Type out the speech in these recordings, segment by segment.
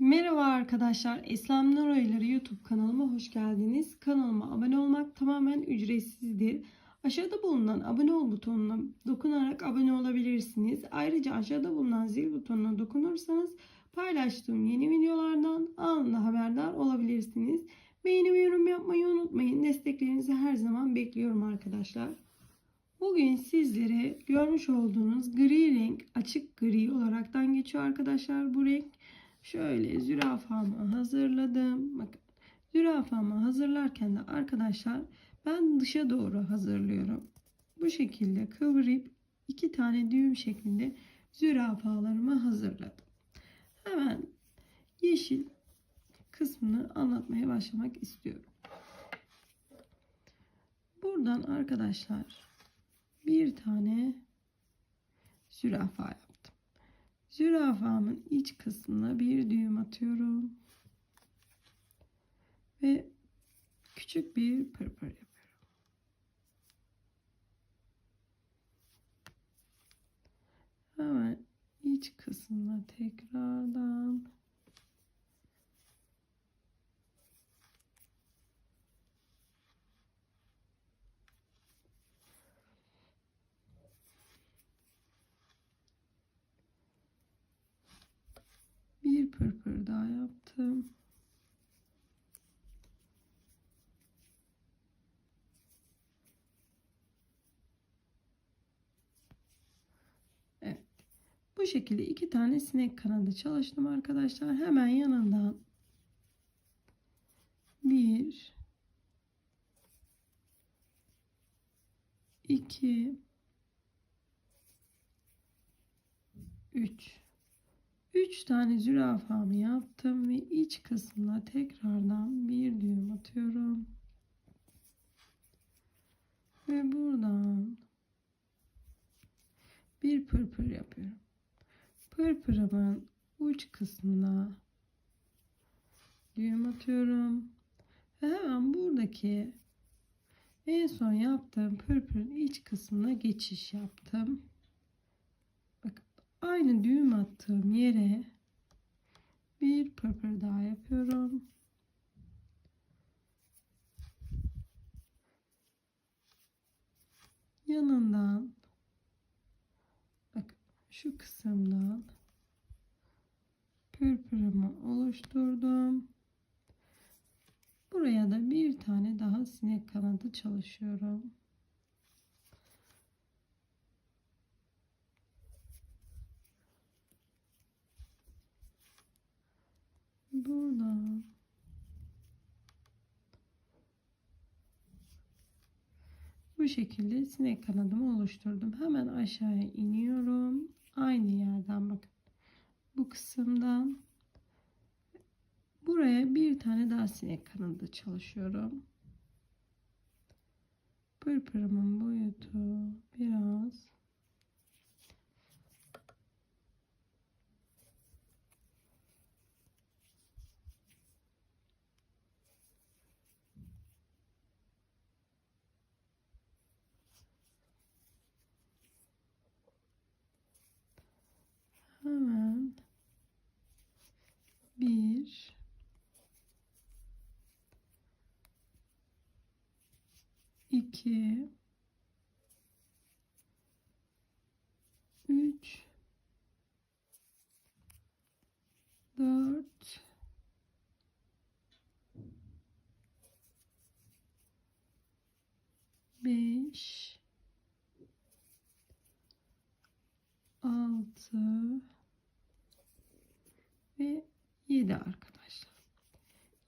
Merhaba arkadaşlar. Eslem Nur YouTube kanalıma hoş geldiniz. Kanalıma abone olmak tamamen ücretsizdir. Aşağıda bulunan abone ol butonuna dokunarak abone olabilirsiniz. Ayrıca aşağıda bulunan zil butonuna dokunursanız paylaştığım yeni videolardan anında haberdar olabilirsiniz. Beğeni ve yorum yapmayı unutmayın. Desteklerinizi her zaman bekliyorum arkadaşlar. Bugün sizlere görmüş olduğunuz gri renk açık gri olaraktan geçiyor arkadaşlar bu renk. Şöyle zürafamı hazırladım. Bakın zürafamı hazırlarken de arkadaşlar ben dışa doğru hazırlıyorum. Bu şekilde kıvırıp iki tane düğüm şeklinde zürafalarımı hazırladım. Hemen yeşil kısmını anlatmaya başlamak istiyorum. Buradan arkadaşlar bir tane zürafa yaptım. Zürafamın iç kısmına bir düğüm atıyorum. Ve küçük bir pırpır yapıyorum. Hemen iç kısmına tekrardan pırpır daha yaptım. Evet. Bu şekilde iki tane sinek kanadı çalıştım arkadaşlar. Hemen yanından bir iki üç 3 tane zürafamı yaptım ve iç kısmına tekrardan bir düğüm atıyorum. Ve buradan bir pırpır yapıyorum. Pırpırımın uç kısmına düğüm atıyorum. Ve hemen buradaki en son yaptığım pırpırın iç kısmına geçiş yaptım aynı düğüm attığım yere bir pırpır daha yapıyorum. Yanından bak şu kısımdan pırpırımı oluşturdum. Buraya da bir tane daha sinek kanadı çalışıyorum. Buradan bu şekilde sinek kanadımı oluşturdum. Hemen aşağıya iniyorum. Aynı yerden bakın. Bu kısımdan buraya bir tane daha sinek kanadı çalışıyorum. Pırpırımın boyutu biraz hemen bir. İki üç dört beş altı ve 7 arkadaşlar.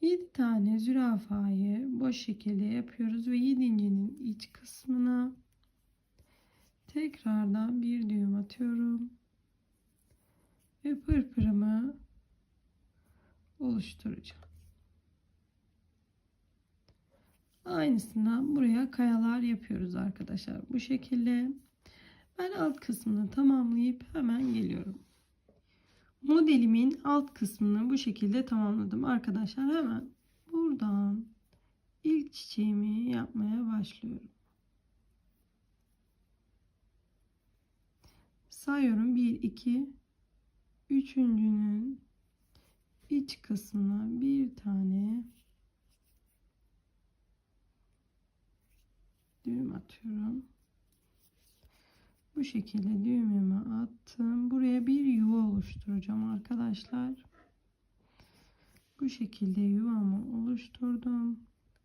7 tane zürafayı boş şekilde yapıyoruz ve 7.'nin iç kısmına tekrardan bir düğüm atıyorum. Ve pırpırımı oluşturacağım. Aynısından buraya kayalar yapıyoruz arkadaşlar. Bu şekilde ben alt kısmını tamamlayıp hemen geliyorum. Modelimin alt kısmını bu şekilde tamamladım arkadaşlar. Hemen buradan ilk çiçeğimi yapmaya başlıyorum. Sayıyorum 1 2 üçüncünün iç kısmına bir tane düğüm atıyorum. Bu şekilde düğümümü attım. Buraya bir yuva oluşturacağım arkadaşlar. Bu şekilde yuvamı oluşturdum.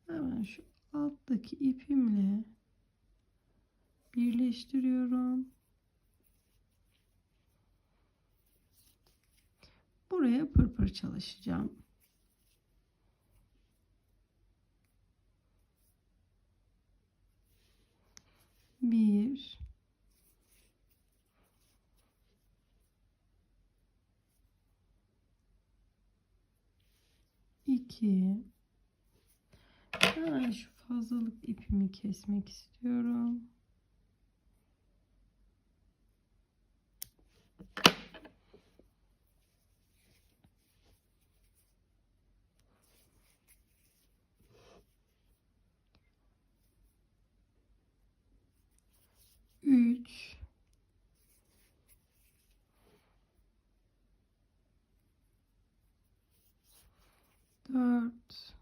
Hemen şu alttaki ipimle birleştiriyorum. Buraya pırpır çalışacağım. Bir, iki, Hemen şu fazlalık ipimi kesmek istiyorum. Üç. Dört.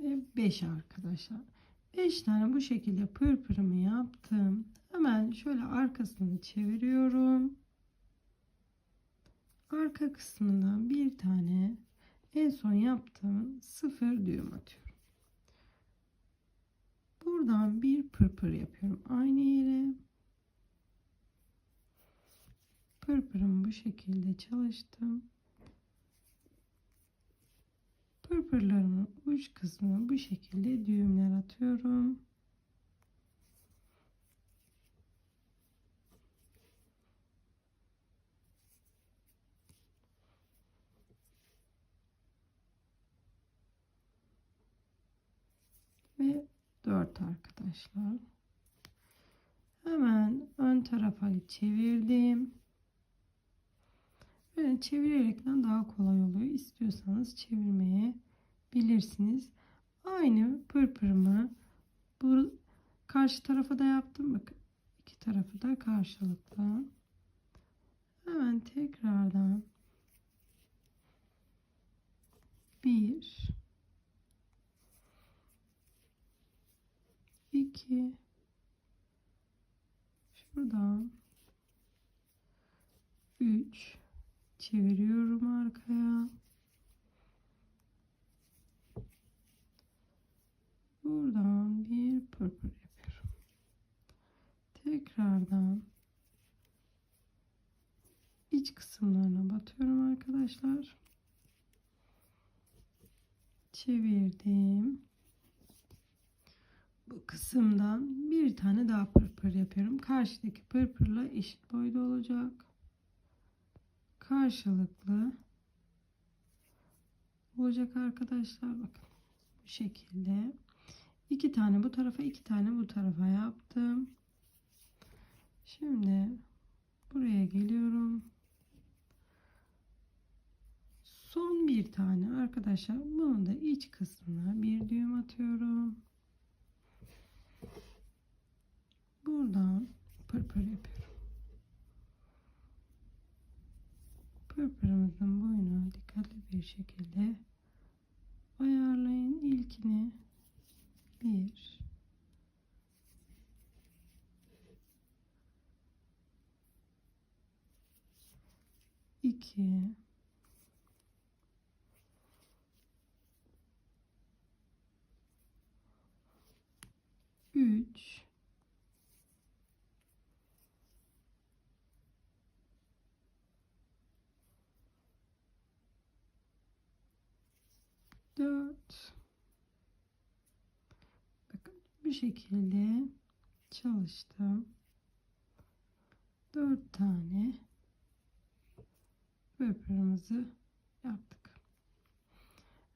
Ve 5 arkadaşlar. 5 tane bu şekilde pırpırımı yaptım. Hemen şöyle arkasını çeviriyorum. Arka kısmından bir tane en son yaptığım sıfır düğüm atıyorum. Buradan bir pırpır yapıyorum. Aynı yere. Pırpırımı bu şekilde çalıştım. Pırpırlarımın uç kısmına bu şekilde düğümler atıyorum. Ve 4 arkadaşlar. Hemen ön tarafa çevirdim. Böyle çevirerekten daha kolay oluyor. İstiyorsanız çevirmeye bilirsiniz. Aynı pırpırımı bu karşı tarafa da yaptım. Bakın iki tarafı da karşılıklı. Hemen tekrardan bir iki şuradan üç çeviriyorum arkaya. Buradan bir pırpır yapıyorum. Tekrardan iç kısımlarına batıyorum arkadaşlar. Çevirdim. Bu kısımdan bir tane daha pırpır yapıyorum. Karşıdaki pırpırla eşit boyda olacak karşılıklı. Olacak arkadaşlar bakın bu şekilde. İki tane bu tarafa iki tane bu tarafa yaptım. Şimdi buraya geliyorum. Son bir tane arkadaşlar bunun da iç kısmına bir düğüm atıyorum. Buradan pırpır yapıyorum Pırpırımızın boyunu dikkatli bir şekilde ayarlayın. İlkini bir iki üç 4 bakın bu şekilde çalıştım. 4 tane pırpırımızı yaptık.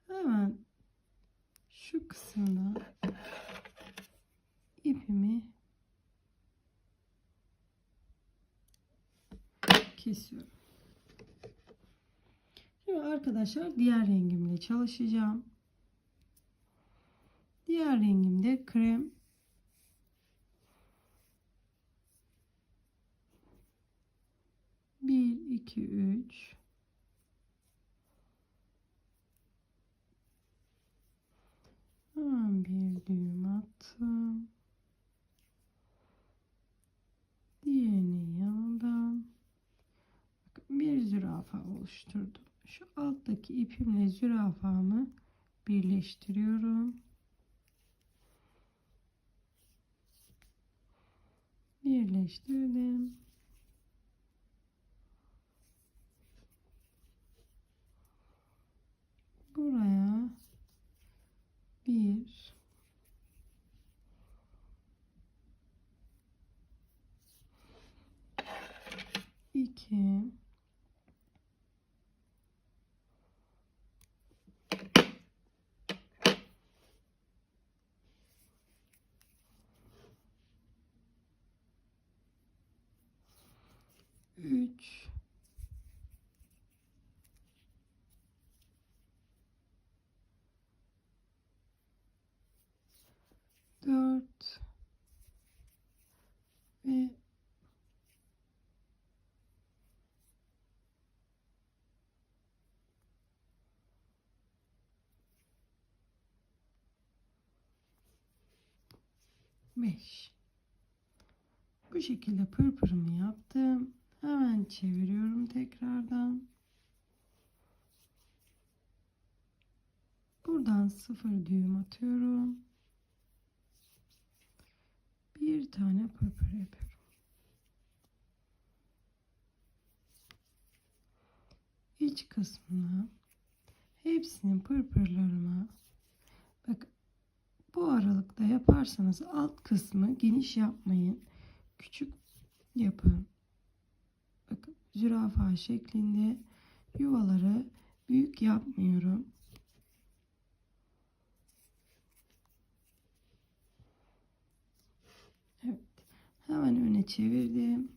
Hemen şu kısımda ipimi kesiyorum Şimdi arkadaşlar diğer rengimle çalışacağım. Diğer rengimde krem. Bir, iki, üç. Hemen bir düğüm attım. Oluşturdum. Şu alttaki ipimle zürafamı birleştiriyorum. Birleştirdim. Buraya bir iki üç dört ve beş. Bu şekilde pırpırımı yaptım. Hemen çeviriyorum tekrardan. Buradan sıfır düğüm atıyorum. Bir tane pırpır yapıyorum. İç kısmına hepsinin pırpırlarıma bak bu aralıkta yaparsanız alt kısmı geniş yapmayın. Küçük yapın. Zürafa şeklinde yuvaları büyük yapmıyorum. Evet. Hemen öne çevirdim.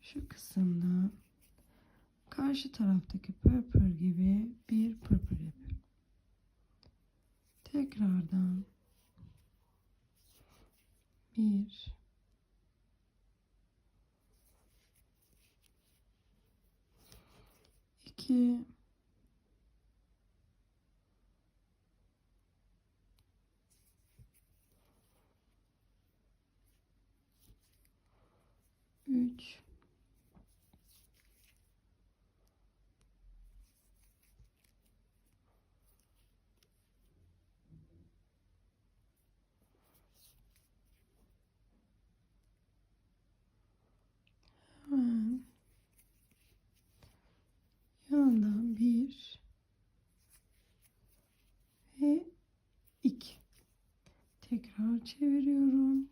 Şu kısımda karşı taraftaki pırpır gibi bir pırpır yapıyorum. Tekrardan bir iki üç hemen yanından bir ve iki tekrar çeviriyorum.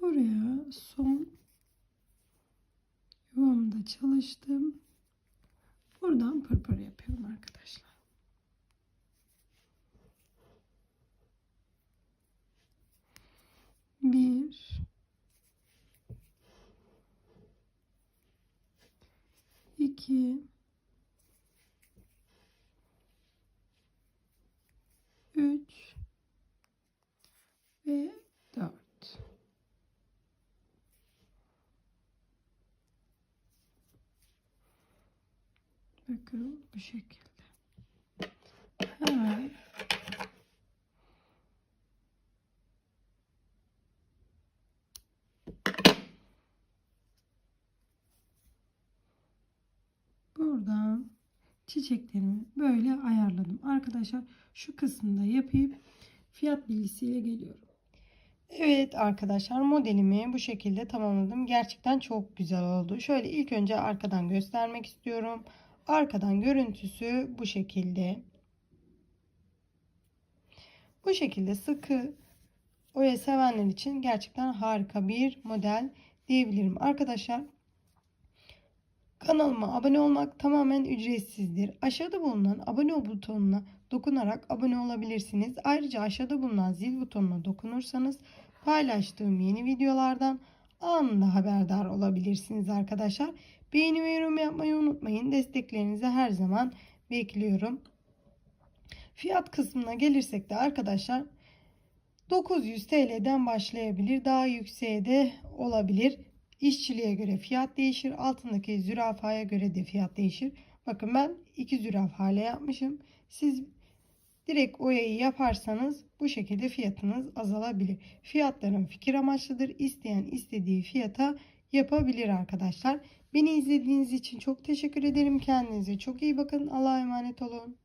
Buraya son yuvamda çalıştım. Buradan pırpır yapıyorum arkadaşlar. Bir iki üç ve dört. Bakın bu şekilde. Hemen buradan çiçeklerimi böyle ayarladım. Arkadaşlar şu kısımda yapıp fiyat bilgisiyle geliyorum. Evet arkadaşlar modelimi bu şekilde tamamladım. Gerçekten çok güzel oldu. Şöyle ilk önce arkadan göstermek istiyorum. Arkadan görüntüsü bu şekilde. Bu şekilde sıkı oya sevenler için gerçekten harika bir model diyebilirim. Arkadaşlar kanalıma abone olmak tamamen ücretsizdir. Aşağıda bulunan abone ol butonuna dokunarak abone olabilirsiniz. Ayrıca aşağıda bulunan zil butonuna dokunursanız paylaştığım yeni videolardan anında haberdar olabilirsiniz arkadaşlar. Beğeni ve yorum yapmayı unutmayın. Desteklerinizi her zaman bekliyorum. Fiyat kısmına gelirsek de arkadaşlar 900 TL'den başlayabilir. Daha yükseğe de olabilir. İşçiliğe göre fiyat değişir. Altındaki zürafaya göre de fiyat değişir. Bakın ben iki zürafayla yapmışım. Siz direkt oyayı yaparsanız bu şekilde fiyatınız azalabilir. Fiyatların fikir amaçlıdır. İsteyen istediği fiyata yapabilir arkadaşlar. Beni izlediğiniz için çok teşekkür ederim. Kendinize çok iyi bakın. Allah'a emanet olun.